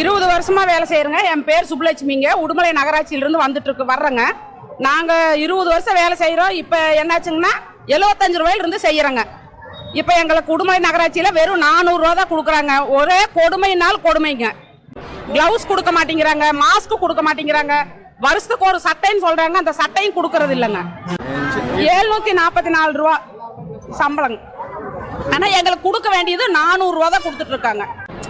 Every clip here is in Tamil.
இருபது வருஷமா வேலை செய்யறேங்க. என் பேர் சுப்புலட்சுமிங்க. உடுமலை நகராட்சியிலிருந்து வந்துட்டு இருக்கு வர்றேங்க. நாங்க இருபது வருஷம் வேலை செய்யறோம் இப்ப என்னாச்சுங்கன்னா எழுபத்தஞ்சு ரூபாயில இருந்து செய்யறோங்க. இப்ப எங்களுக்கு உடுமலை நகராட்சியில வெறும் நானூறு ரூபா தான் கொடுக்குறாங்க. ஒரே கொடுமையினால் கொடுமைங்க. கிளவுஸ் கொடுக்க மாட்டேங்கிறாங்க மாஸ்க் கொடுக்க மாட்டேங்கிறாங்க. வருஷத்துக்கு ஒரு சட்டைன்னு சொல்றாங்க. அந்த சட்டையும் கொடுக்கறது இல்லைங்க. எழுநூத்தி நாற்பத்தி நாலு ரூபா சம்பளம் ஆனா எங்களுக்கு கொடுக்க வேண்டியது நானூறு ரூபா தான் கொடுத்துட்டு இருக்காங்க.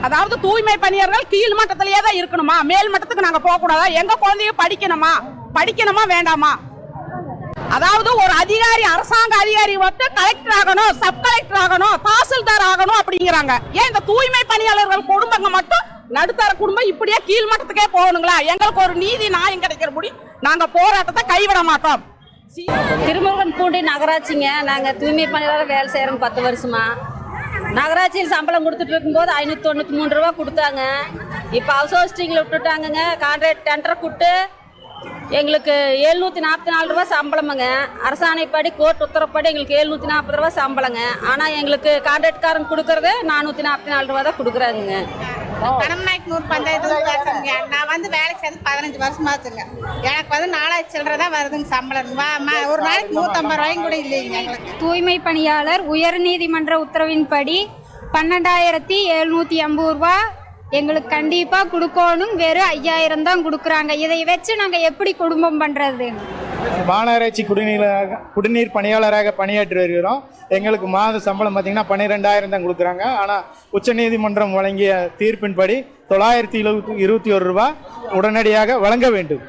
அதாவது தூய்மை பணியாளர்கள் கீழ் மட்டத்திலேயே தான் இருக்கணுமா? மேல் மட்டத்துக்கு நாங்க போக கூடாதா எங்க குழந்தைங்க படிக்கணுமா? படிக்கணுமா வேண்டாமா? அதாவது ஒரு அதிகாரி அரசாங்க அதிகாரி வந்து கலெக்டர் ஆகணும் சப் கலெக்டர் ஆகணும் தாசில்தார் ஆகணும் அப்படிங்கிறாங்க. ஏன் இந்த தூய்மை பணியாளர்கள் குடும்பங்க மட்டும் நடுத்தர குடும்பம் இப்படியே கீழ் மட்டத்துக்கே போகணுங்களா? எங்களுக்கு ஒரு நீதி நியாயம் கிடைக்கிறபடி நாங்க போராட்டத்தை கைவிட மாட்டோம். திருமுருகன் பூண்டி நகராட்சிங்க. நாங்கள் தூய்மை பணியாளர் வேலை செய்கிறோம் பத்து வருஷமா. நகராட்சியில் சம்பளம் கொடுத்துட்டு இருக்கும்போது ஐநூற்றி தொண்ணூற்றி மூணு ரூபா கொடுத்தாங்க. இப்போ ஹவுஸ் ஹோஸ்டிங்கில் விட்டுட்டாங்கங்க. கான்ட்ராக்ட் டெண்டரை கூட்டு எங்களுக்கு எழுநூற்றி நாற்பத்தி நாலு ரூபா சம்பளமுங்க. அரசாணைப்படி கோர்ட் உத்தரப்படி எங்களுக்கு எழுநூற்றி நாற்பது ரூபா சம்பளங்க. ஆனால் எங்களுக்கு கான்ட்ராக்ட்காரங்க கொடுக்கறது நானூற்றி நாற்பத்தி நாலு ரூபா தான் கொடுக்குறாங்க கணமநாயக்கனூர் பஞ்சாயத்து பேசுறேங்க நான் வந்து வேலைக்கு சேர்ந்து பதினஞ்சு வருஷமா ஆச்சுங்க எனக்கு வந்து நாலாயிரத்தி சில்லறை தான் வருதுங்க சம்பளம். வா- ஒரு நாளைக்கு நூற்றம்பது ரூபாயும் கூட இல்லைங்க எங்களுக்கு. தூய்மை பணியாளர் உயர்நீதிமன்ற உத்தரவின்படி பன்னெண்டாயிரத்தி எழுநூற்றி ஐம்பது ரூபா எங்களுக்கு கண்டிப்பாக கொடுக்கணும். வெறும் ஐயாயிரம் தான் கொடுக்குறாங்க. இதை வச்சு நாங்கள் எப்படி குடும்பம் பண்ணுறது மாநகராட்சி குடிநீராக குடிநீர் பணியாளராக பணியாற்றி வருகிறோம். எங்களுக்கு மாத சம்பளம் பார்த்தீங்கன்னா பன்னிரெண்டாயிரம் தான் கொடுக்குறாங்க. ஆனால் உச்சநீதிமன்றம் வழங்கிய தீர்ப்பின்படி தொள்ளாயிரத்தி எழுபத்தி இருபத்தி ஒரு ரூபா உடனடியாக வழங்க வேண்டும்.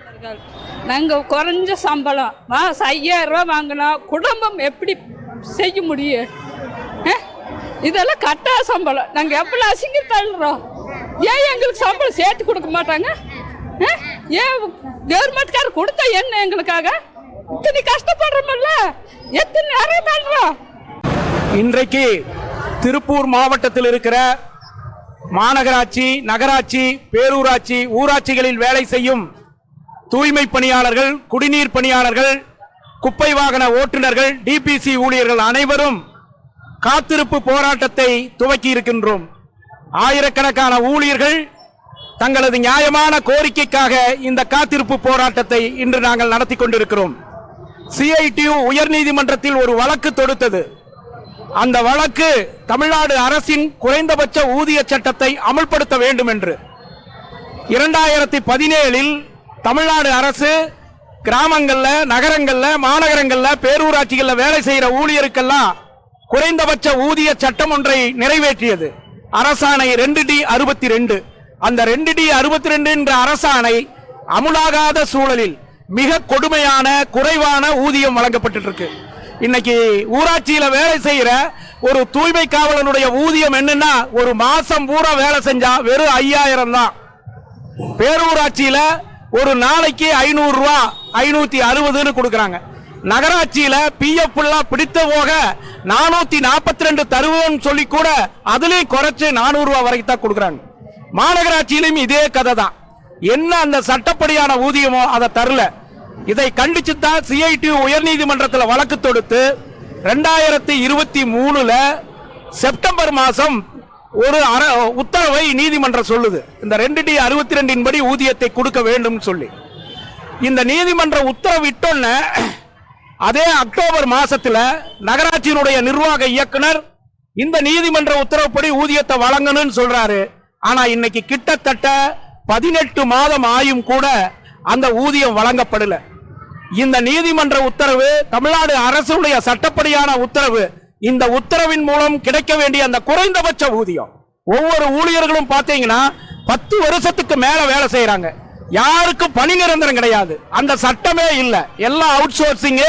நாங்கள் குறைஞ்ச சம்பளம். மாதம் ஐயாயிரம் ரூபா வாங்கினா குடும்பம் எப்படி செய்ய முடியும்? இதெல்லாம் கட்டா சம்பளம். நாங்கள் எப்படி அசிங்க தள்ளுறோம் ஏன் எங்களுக்கு சம்பளம் சேர்த்து கொடுக்க மாட்டாங்க? ஆ? ஏன் கவர்மெண்ட்காரர் கொடுத்தா என்ன எங்களுக்காக? இத்தனை கஷ்டப்படுறோம்ல எத்தனை நிறைய இன்றைக்கு திருப்பூர் மாவட்டத்தில் இருக்கிற மாநகராட்சி நகராட்சி பேரூராட்சி ஊராட்சிகளில் வேலை செய்யும் தூய்மை பணியாளர்கள் குடிநீர் பணியாளர்கள் குப்பை வாகன ஓட்டுநர்கள் டிபிசி ஊழியர்கள் அனைவரும் காத்திருப்பு போராட்டத்தை துவக்கி இருக்கின்றோம் ஆயிரக்கணக்கான ஊழியர்கள் தங்களது நியாயமான கோரிக்கைக்காக இந்த காத்திருப்பு போராட்டத்தை இன்று நாங்கள் நடத்தி கொண்டிருக்கிறோம். சிஐடியு உயர்நீதிமன்றத்தில் ஒரு வழக்கு தொடுத்தது. அந்த வழக்கு தமிழ்நாடு அரசின் குறைந்தபட்ச ஊதிய சட்டத்தை அமல்படுத்த வேண்டும் என்று இரண்டாயிரத்தி பதினேழில் தமிழ்நாடு அரசு கிராமங்களில் நகரங்களில் மாநகரங்களில் பேரூராட்சிகளில் வேலை செய்கிற ஊழியருக்கெல்லாம் குறைந்தபட்ச ஊதிய சட்டம் ஒன்றை நிறைவேற்றியது. அரசாணை ரெண்டு டி அறுபத்தி ரெண்டு. அந்த ரெண்டு டி அறுபத்தி ரெண்டு என்ற அரசாணை அமுலாகாத சூழலில் மிக கொடுமையான குறைவான ஊதியம் வழங்கப்பட்டு இருக்கு இன்னைக்கு ஊராட்சியில வேலை செய்யற ஒரு தூய்மை காவலனுடைய ஊதியம் என்னன்னா ஒரு மாசம் பூரா வேலை செஞ்சா வெறும் ஐயாயிரம் தான். பேரூராட்சியில ஒரு நாளைக்கு ஐநூறு ரூபா ஐநூத்தி அறுபதுன்னு கொடுக்கறாங்க. நகராட்சியில பிஎஃப் எல்லாம் பிடித்த போக நானூத்தி நாற்பத்தி ரெண்டு தருவோம்னு சொல்லி கூட அதுலயும் குறைச்சு நானூறு ரூபா வரைக்கும் தான் கொடுக்குறாங்க. மாநகராட்சியிலும் இதே கதை தான் என்ன அந்த சட்டப்படியான ஊதியமோ அதை தரல. இதை கண்டிச்சு தான் சிஐடி உயர்நீதிமன்றத்தில் வழக்கு தொடுத்து ரெண்டாயிரத்தி இருபத்தி மூணுல செப்டம்பர் மாதம் ஒரு அர- உத்தரவை நீதிமன்றம் சொல்லுது. இந்த ரெண்டு டி அறுபத்தி ரெண்டின் படி ஊதியத்தை கொடுக்க வேண்டும் சொல்லி. இந்த நீதிமன்ற உத்தரவிட்டோன்ன அதே அக்டோபர் மாசத்துல நகராட்சியினுடைய நிர்வாக இயக்குனர் இந்த நீதிமன்ற உத்தரவுப்படி ஊதியத்தை வழங்கணும்னு சொல்றாரு. ஆனா இன்னைக்கு கிட்டத்தட்ட பதினெட்டு மாதம் ஆயும் கூட அந்த ஊதியம் வழங்கப்படல. இந்த நீதிமன்ற உத்தரவு தமிழ்நாடு அரசுடைய சட்டப்படியான உத்தரவு இந்த உத்தரவின் மூலம் கிடைக்க வேண்டிய அந்த குறைந்தபட்ச ஊதியம். ஒவ்வொரு ஊழியர்களும் பார்த்தீங்கன்னா பத்து வருஷத்துக்கு மேல வேலை செய்யறாங்க யாருக்கும் பணி நிரந்தரம் கிடையாது. அந்த சட்டமே இல்லை. எல்லாம் அவுட் சோர்சிங்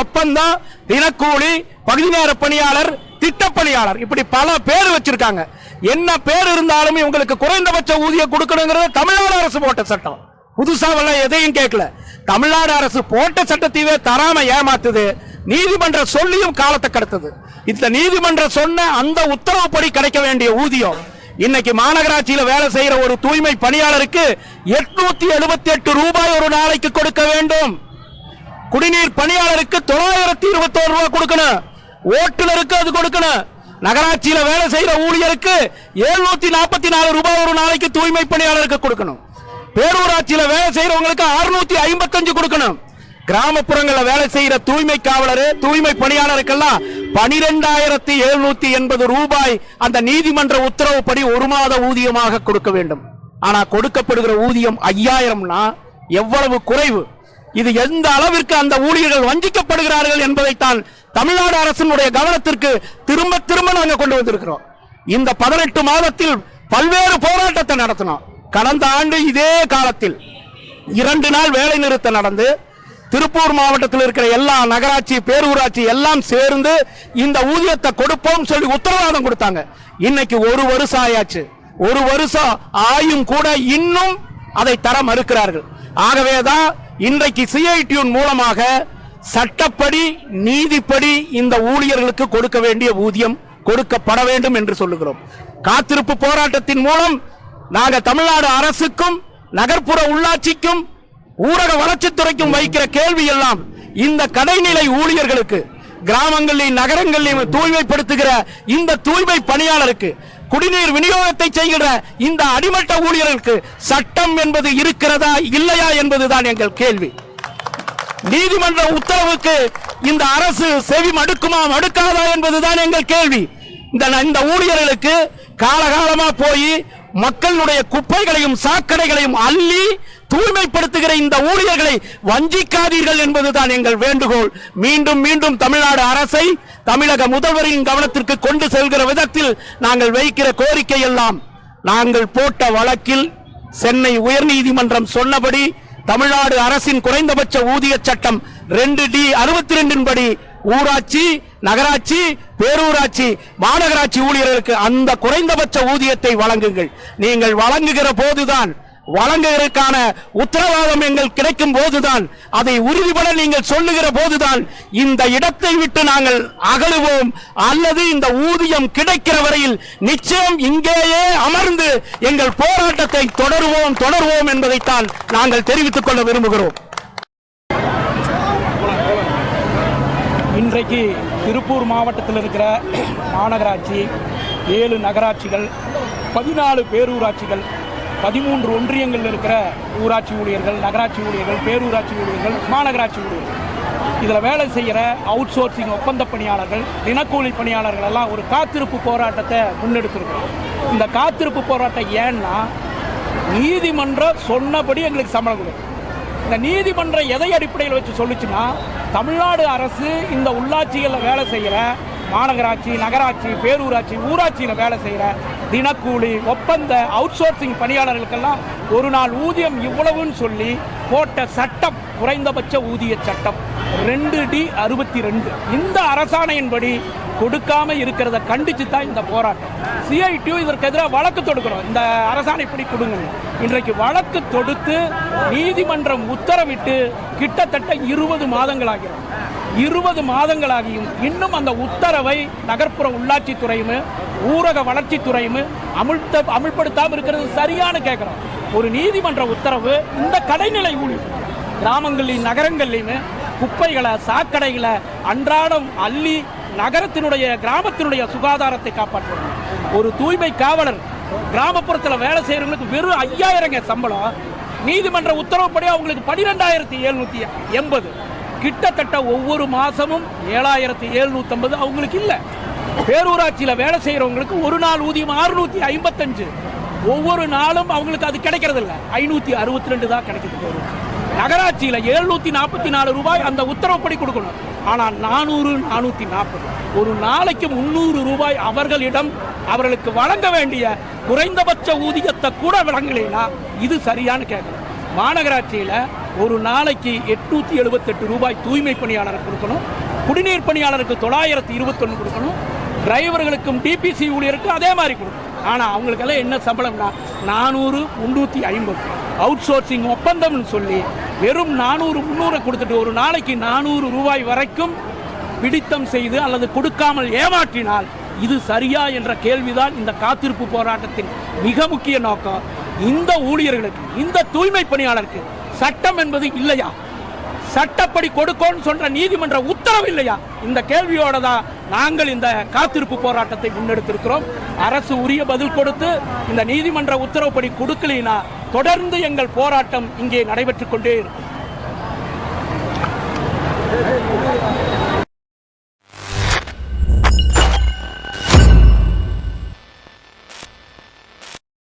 ஒப்பந்தம் தினக்கூலி பகுதி நேர பணியாளர் திட்ட பணியாளர் இப்படி பல பேர் வச்சிருக்காங்க. என்ன பேர் இருந்தாலும் இவங்களுக்கு குறைந்தபட்ச ஊதியம் கொடுக்கணுங்கிறது தமிழ்நாடு அரசு போட்ட சட்டம். புதுசாவெல்லாம் எதையும் கேட்கல. தமிழ்நாடு அரசு போட்ட சட்டத்தையே தராம ஏமாத்துது. நீதிமன்றம் சொல்லியும் காலத்தை கடத்துது. இந்த நீதிமன்றம் சொன்ன அந்த உத்தரவுப்படி கிடைக்க வேண்டிய ஊதியம் இன்னைக்கு மாநகராட்சியில வேலை செய்யற ஒரு தூய்மை பணியாளருக்கு எட்நூத்தி எழுபத்தி எட்டு ரூபாய் ஒரு நாளைக்கு கொடுக்க வேண்டும். குடிநீர் பணியாளருக்கு தொள்ளாயிரத்தி இருபத்தோரு ரூபாய் கொடுக்கணும். ஓட்டுநருக்கு அது கொடுக்கணும். நகராட்சியில் வேலை செய்கிற ஊழியருக்கு 744 நாற்பத்தி நாலு ரூபாய் ஒரு நாளைக்கு தூய்மை பணியாளருக்கு கொடுக்கணும். பேரூராட்சியில் வேலை செய்கிறவங்களுக்கு அறுநூத்தி ஐம்பத்தஞ்சு கொடுக்கணும். கிராமப்புறங்களில் வேலை செய்கிற தூய்மை காவலர் தூய்மை பணியாளருக்கெல்லாம் பனிரெண்டாயிரத்தி எழுநூத்தி எண்பது ரூபாய் அந்த நீதிமன்ற உத்தரவுப்படி ஒரு மாத ஊதியமாக கொடுக்க வேண்டும். ஆனா கொடுக்கப்படுகிற ஊதியம் ஐயாயிரம்னா எவ்வளவு குறைவு? இது எந்த அளவிற்கு அந்த ஊழியர்கள் வஞ்சிக்கப்படுகிறார்கள் என்பதைத்தான் தமிழ்நாடு அரசினுடைய கவனத்திற்கு திரும்ப திரும்ப நாங்கள் கொண்டு வந்திருக்கிறோம். இந்த பதினெட்டு மாதத்தில் பல்வேறு போராட்டத்தை நடத்தினோம். கடந்த ஆண்டு இதே காலத்தில் இரண்டு நாள் வேலை நிறுத்தம் நடந்து திருப்பூர் மாவட்டத்தில் இருக்கிற எல்லா நகராட்சி பேரூராட்சி எல்லாம் சேர்ந்து இந்த ஊதியத்தை கொடுப்போம் சொல்லி உத்தரவாதம் கொடுத்தாங்க. இன்னைக்கு ஒரு வருஷம் ஆயாச்சு. ஒரு வருஷம் ஆயும் கூட இன்னும் அதை தர மறுக்கிறார்கள். ஆகவேதான் இன்றைக்கு சிஐடியூன் மூலமாக சட்டப்படி நீதிப்படி இந்த ஊழியர்களுக்கு கொடுக்க வேண்டிய ஊதியம் கொடுக்கப்பட வேண்டும் என்று சொல்லுகிறோம். காத்திருப்பு போராட்டத்தின் மூலம் நாங்கள் தமிழ்நாடு அரசுக்கும் நகர்ப்புற உள்ளாட்சிக்கும் ஊரக வளர்ச்சித்துறைக்கும் வைக்கிற கேள்வி எல்லாம் இந்த கடைநிலை ஊழியர்களுக்கு கிராமங்களிலும் நகரங்களிலும் தூய்மைப்படுத்துகிற இந்த தூய்மை பணியாளருக்கு குடிநீர் விநியோகத்தை செய்கிற இந்த அடிமட்ட ஊழியர்களுக்கு சட்டம் என்பது இருக்கிறதா இல்லையா என்பதுதான் எங்கள் கேள்வி. நீதிமன்ற உத்தரவுக்கு இந்த அரசு செவி மடுக்குமா மடுக்காதா என்பதுதான் எங்கள் கேள்வி. இந்த இந்த ஊழியர்களுக்கு காலகாலமா போய் மக்களுடைய குப்பைகளையும் சாக்கடைகளையும் அள்ளி தூய்மைப்படுத்துகிற இந்த ஊழியர்களை வஞ்சிக்காதீர்கள் என்பதுதான் எங்கள் வேண்டுகோள். மீண்டும் மீண்டும் தமிழ்நாடு அரசை தமிழக முதல்வரின் கவனத்திற்கு கொண்டு செல்கிற விதத்தில் நாங்கள் வைக்கிற கோரிக்கை எல்லாம் நாங்கள் போட்ட வழக்கில் சென்னை உயர்நீதிமன்றம் சொன்னபடி தமிழ்நாடு அரசின் குறைந்தபட்ச ஊதிய சட்டம் ரெண்டு டி அறுபத்தி ரெண்டின் படி ஊராட்சி நகராட்சி பேரூராட்சி மாநகராட்சி ஊழியர்களுக்கு அந்த குறைந்தபட்ச ஊதியத்தை வழங்குங்கள். நீங்கள் வழங்குகிற போதுதான் வழங்குவதற்கான உத்தரவாதம் எங்கள் கிடைக்கும் போதுதான். அதை உறுதிபட நீங்கள் சொல்லுகிற போதுதான். இந்த இடத்தை விட்டு நாங்கள் அகலுவோம். அல்லது இந்த ஊதியம் கிடைக்கிற வரையில் நிச்சயம் இங்கேயே அமர்ந்து எங்கள் போராட்டத்தை தொடருவோம் தொடருவோம் என்பதைத்தான் நாங்கள் தெரிவித்துக் கொள்ள விரும்புகிறோம். இன்றைக்கு திருப்பூர் மாவட்டத்தில் இருக்கிற மாநகராட்சி ஏழு நகராட்சிகள் பதினாலு பேரூராட்சிகள் பதிமூன்று ஒன்றியங்களில் இருக்கிற ஊராட்சி ஊழியர்கள் நகராட்சி ஊழியர்கள் பேரூராட்சி ஊழியர்கள் மாநகராட்சி ஊழியர்கள். இதில் வேலை செய்கிற அவுட் சோர்சிங் ஒப்பந்த பணியாளர்கள் தினக்கூலி பணியாளர்கள் எல்லாம் ஒரு காத்திருப்பு போராட்டத்தை முன்னெடுத்திருக்கிறோம் இந்த காத்திருப்பு போராட்டம் ஏன்னா நீதிமன்றம் சொன்னபடி எங்களுக்கு சம்பளம் கொடுக்கும் இந்த நீதிமன்றம் எதை அடிப்படையில் வச்சு சொல்லுச்சுன்னா தமிழ்நாடு அரசு இந்த உள்ளாட்சிகளில் வேலை செய்கிற மாநகராட்சி நகராட்சி பேரூராட்சி ஊராட்சியில் வேலை செய்கிற தினக்கூலி ஒப்பந்த அவுட் சோர்சிங் பணியாளர்களுக்கெல்லாம் ஒரு நாள் ஊதியம் இவ்வளவுன்னு சொல்லி போட்ட சட்டம் குறைந்தபட்ச ஊதிய சட்டம் ரெண்டு டி அறுபத்தி ரெண்டு இந்த அரசாணையின்படி கொடுக்காம இருக்கிறத கண்டிச்சு தான் இந்த போராட்டம். சிஐடியு இதற்கு எதிராக வழக்கு தொடுக்கிறோம். இந்த அரசாணைப்படி கொடுங்க. இன்றைக்கு வழக்கு தொடுத்து நீதிமன்றம் உத்தரவிட்டு கிட்டத்தட்ட இருபது மாதங்களாகிறது. இருபது மாதங்களாகியும் இன்னும் அந்த உத்தரவை நகர்ப்புற உள்ளாட்சித்துறையும் ஊரக வளர்ச்சித்துறையும் அமுழ்த்த அமுல்படுத்தாமல் இருக்கிறது சரியான கேட்குறோம் ஒரு நீதிமன்ற உத்தரவு இந்த கடைநிலை ஊழியர் கிராமங்கள்லையும் நகரங்கள்லையுமே குப்பைகளை சாக்கடைகளை அன்றாடம் அள்ளி நகரத்தினுடைய கிராமத்தினுடைய சுகாதாரத்தை காப்பாற்றணும் ஒரு தூய்மை காவலர் கிராமப்புறத்தில் வேலை செய்கிறவங்களுக்கு வெறும் ஐயாயிரங்க சம்பளம். நீதிமன்ற உத்தரவுப்படி அவங்களுக்கு பனிரெண்டாயிரத்தி எழுநூற்றி எண்பது. கிட்டத்தட்ட ஒவ்வொரு மாதமும் ஏழாயிரத்தி எழுநூற்றம்பது அவங்களுக்கு இல்லை. பேரூராட்சியில் வேலை செய்கிறவங்களுக்கு ஒரு நாள் ஊதியம் அறுநூத்தி ஐம்பத்தஞ்சு. ஒவ்வொரு நாளும் அவங்களுக்கு அது கிடைக்கிறது இல்லை ஐநூத்தி அறுபத்தி ரெண்டு தான் கிடைக்குது பேரூராட்சி நகராட்சியில் எழுநூத்தி நாற்பத்தி நாலு ரூபாய் அந்த உத்தரவுப்படி கொடுக்கணும். ஆனால் நானூறு நானூற்றி நாற்பது ஒரு நாளைக்கு முந்நூறு ரூபாய் அவர்களிடம் அவர்களுக்கு வழங்க வேண்டிய குறைந்தபட்ச ஊதியத்தை கூட வழங்கலைன்னா இது சரியானு கேட்கணும். மாநகராட்சியில் ஒரு நாளைக்கு எட்நூத்தி எழுபத்தெட்டு ரூபாய் தூய்மை பணியாளருக்கு கொடுக்கணும். குடிநீர் பணியாளருக்கு தொள்ளாயிரத்தி இருபத்தொன்று கொடுக்கணும். டிரைவர்களுக்கும் டிபிசி ஊழியருக்கும் அதே மாதிரி கொடுக்கும். ஆனால் அவங்களுக்கெல்லாம் என்ன சம்பளம்னா நானூறு முந்நூற்றி ஐம்பது. அவுட் சோர்சிங் ஒப்பந்தம்னு சொல்லி வெறும் நானூறு முந்நூறை கொடுத்துட்டு ஒரு நாளைக்கு நானூறு ரூபாய் வரைக்கும் பிடித்தம் செய்து அல்லது கொடுக்காமல் ஏமாற்றினால் இது சரியா என்ற கேள்விதான் இந்த காத்திருப்பு போராட்டத்தின் மிக முக்கிய நோக்கம். இந்த ஊழியர்களுக்கு இந்த தூய்மை பணியாளருக்கு சட்டம் என்பது இல்லையா? சட்டப்படி கொடுக்கோன்னு சொல்ற நீதிமன்ற உத்தரவு இல்லையா? இந்த கேள்வியோட தான் நாங்கள் இந்த காத்திருப்பு போராட்டத்தை முன்னெடுத்திருக்கிறோம். அரசு உரிய பதில் கொடுத்து இந்த நீதிமன்ற உத்தரவுப்படி கொடுக்கலினா தொடர்ந்து எங்கள் போராட்டம் இங்கே நடைபெற்றுக் கொண்டே இருக்கும்.